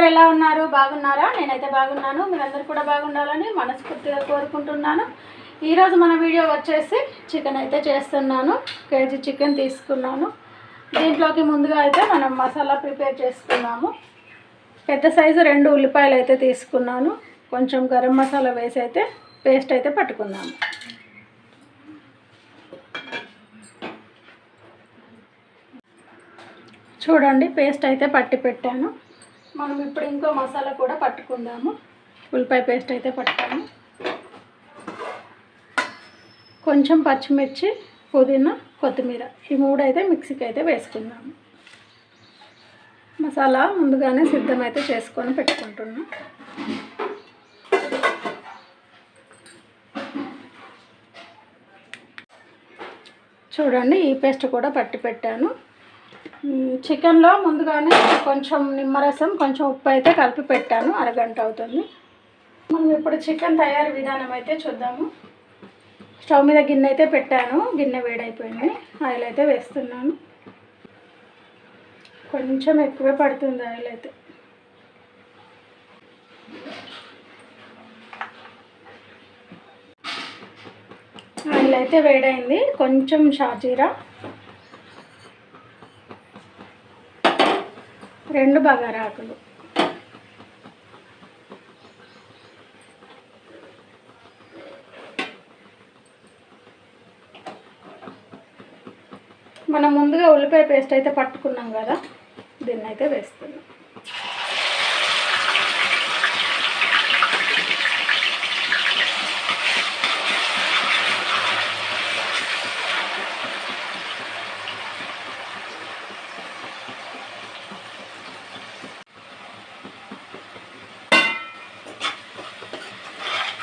అందరు ఎలా ఉన్నారు? బాగున్నారా? నేనైతే బాగున్నాను. మీరందరూ కూడా బాగుండాలని మనస్ఫూర్తిగా కోరుకుంటున్నాను. ఈరోజు మన వీడియో వచ్చేసి చికెన్ అయితే చేస్తున్నాను. కేజీ చికెన్ తీసుకున్నాను. దీంట్లోకి ముందుగా అయితే మనం మసాలా ప్రిపేర్ చేసుకున్నాము. పెద్ద సైజు రెండు ఉల్లిపాయలు అయితే తీసుకున్నాను. కొంచెం గరం మసాలా వేసి అయితే పేస్ట్ అయితే పట్టుకున్నాము. చూడండి పేస్ట్ అయితే పట్టి పెట్టాను. మనం ఇప్పుడు ఇంకో మసాలా కూడా పట్టుకుందాము. ఉల్లిపాయ పేస్ట్ అయితే పట్టాము కొంచెం పచ్చిమిర్చి పుదీనా కొత్తిమీర ఈ మూడు అయితే మిక్సీకి అయితే వేసుకుందాము. మసాలా ముందుగానే సిద్ధమైతే చేసుకొని పెట్టుకుంటున్నాం. చూడండి ఈ పేస్ట్ కూడా పట్టి పెట్టాను. చికెన్లో ముందుగానే కొంచెం నిమ్మరసం కొంచెం ఉప్పు అయితే కలిపి పెట్టాను. అరగంట అవుతుంది. మనం ఇప్పుడు చికెన్ తయారీ విధానం అయితే చూద్దాము. స్టవ్ మీద గిన్నె అయితే పెట్టాను. గిన్నె వేడైపోయింది. ఆయిల్ అయితే వేస్తున్నాను. కొంచెం ఎక్కువే పడుతుంది ఆయిల్ అయితే. ఆయిల్ అయితే వేడైంది. కొంచెం షాజీరా. రెండు బగారాకులు. మనం ముందుగా ఉల్లిపాయ పేస్ట్ అయితే పట్టుకున్నాం కదా దీన్ని అయితే వేస్తున్నాం.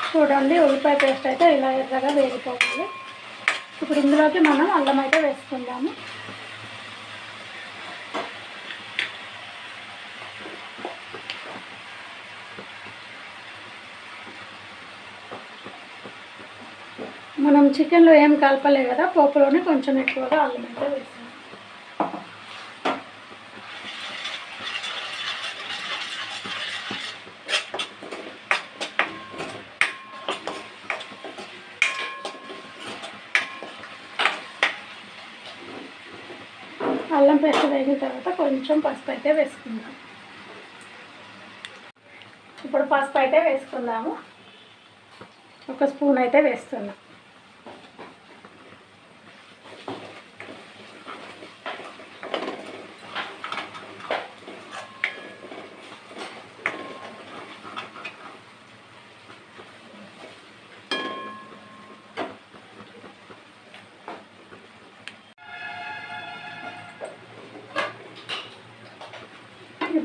చూడండి ఉల్లిపాయ పేస్ట్ అయితే ఇలా ఎర్రగా వేగిపోవాలి ఇప్పుడు ఇందులోకి మనం అల్లం అయితే వేసుకుందాము. మనం చికెన్లో ఏం కలపలే కదా పోపులోనే కొంచెం ఎక్కువగా అల్లం అయితే వేసాం అల్లం పేస్ట్ వేగిన తర్వాత కొంచెం పసుపు అయితే వేసుకుందాం. ఇప్పుడు పసుపు అయితే వేసుకుందాము. ఒక స్పూన్ అయితే వేస్తున్నాం.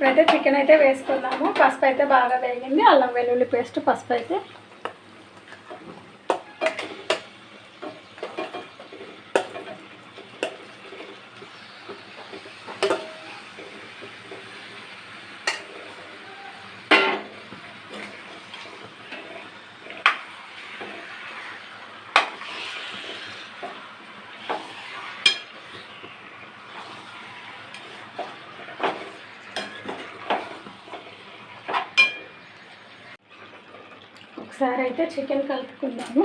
ఇప్పుడైతే చికెన్ అయితే వేసుకున్నాము పసుపు అయితే బాగా వేగింది. అల్లం వెల్లుల్లి పేస్ట్ పసుపు అయితే ఒకసారి అయితే చికెన్ కలుపుకుందాము.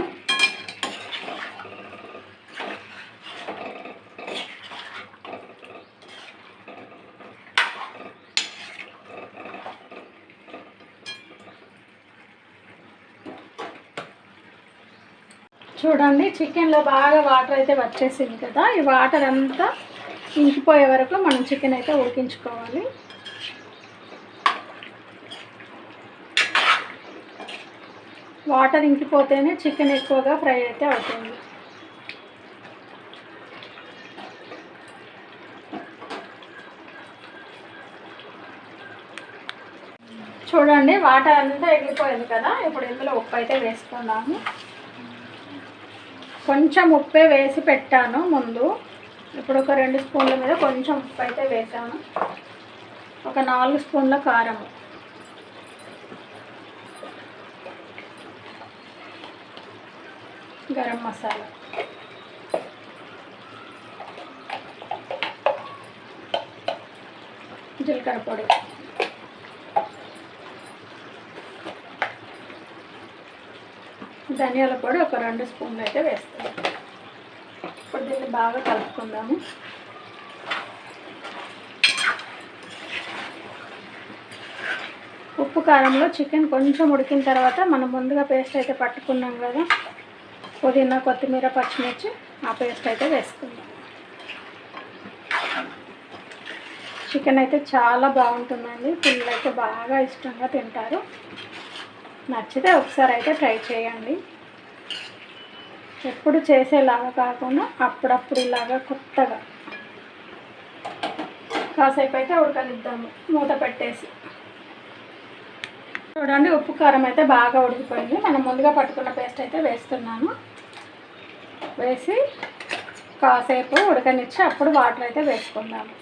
చూడండి చికెన్లో బాగా వాటర్ అయితే వచ్చేసింది కదా. ఈ వాటర్ అంతా ఇంకిపోయే వరకు మనం చికెన్ అయితే ఉడికించుకోవాలి. వాటర్ ఇంకిపోతేనే చికెన్ ఎక్కువగా ఫ్రై అయితే అవుతుంది. చూడండి వాటర్ అంతా ఎగిరిపోయింది కదా ఇప్పుడు ఇందులో ఉప్పు అయితే వేసుకున్నాము కొంచెం ఉప్పే వేసి పెట్టాను ముందు. ఇప్పుడు ఒక రెండు స్పూన్ల మీద కొంచెం ఉప్పు అయితే వేసాను. ఒక నాలుగు స్పూన్ల కారం గరం మసాలా. జీలకర్ర పొడి. ధనియాల పొడి ఒక రెండు స్పూన్లు అయితే వేస్తాను. ఇప్పుడు దీన్ని బాగా కలుపుకుందాము. ఉప్పు కారంలో చికెన్ కొంచెం ఉడికిన తర్వాత మనం ముందుగా పేస్ట్ అయితే పట్టుకున్నాం కదా. పుదీనా కొత్తిమీర పచ్చిమిర్చి ఆ పేస్ట్ అయితే వేసుకుందాం. చికెన్ అయితే చాలా బాగుంటుందండి. పిల్లలు అయితే బాగా ఇష్టంగా తింటారు. నచ్చితే ఒకసారి అయితే ట్రై చేయండి. ఎప్పుడు చేసేలాగా కాకుండా అప్పుడప్పుడు ఇలాగా కొత్తగా. కాసేపు అయితే ఉడకనిద్దాము. మూత పెట్టేసి. చూడండి ఉప్పు కారం అయితే బాగా ఉడికిపోయింది. మనం ముందుగా పట్టుకున్న పేస్ట్ అయితే వేస్తున్నాను. వేసి కాసేపు ఉడకనిచ్చి అప్పుడు వాటర్ అయితే వేసుకుందాము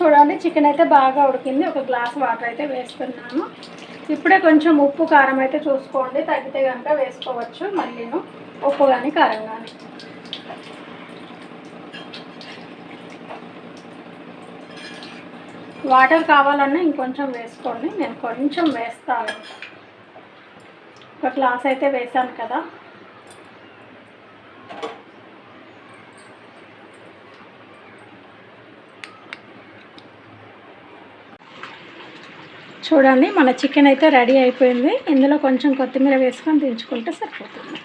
చూడండి చికెన్ అయితే బాగా ఉడికింది. ఒక గ్లాస్ వాటర్ అయితే వేస్తున్నాను. ఇప్పుడే కొంచెం ఉప్పు కారం అయితే చూసుకోండి. తగ్గితే కనుక వేసుకోవచ్చు. మళ్ళీను ఉప్పు కానీ కారం కానీ వాటర్ కావాలన్నా ఇంకొంచెం వేసుకోండి. నేను కొంచెం వేస్తాను. ఒక గ్లాస్ అయితే వేసాను కదా. చూడండి మన చికెన్ అయితే రెడీ అయిపోయింది. ఇందులో కొంచెం కొత్తిమీర వేసుకొని దించుకుంటే సరిపోతుంది.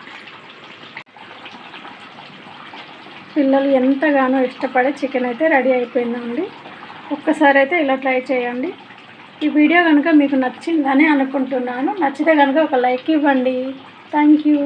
పిల్లలు ఎంతగానో ఇష్టపడే చికెన్ అయితే రెడీ అయిపోయిందండి. ఒక్కసారి అయితే ఇలా ట్రై చేయండి. ఈ వీడియో కనుక మీకు నచ్చిందని అనుకుంటున్నాను. నచ్చితే కనుక ఒక లైక్ ఇవ్వండి. Thank you.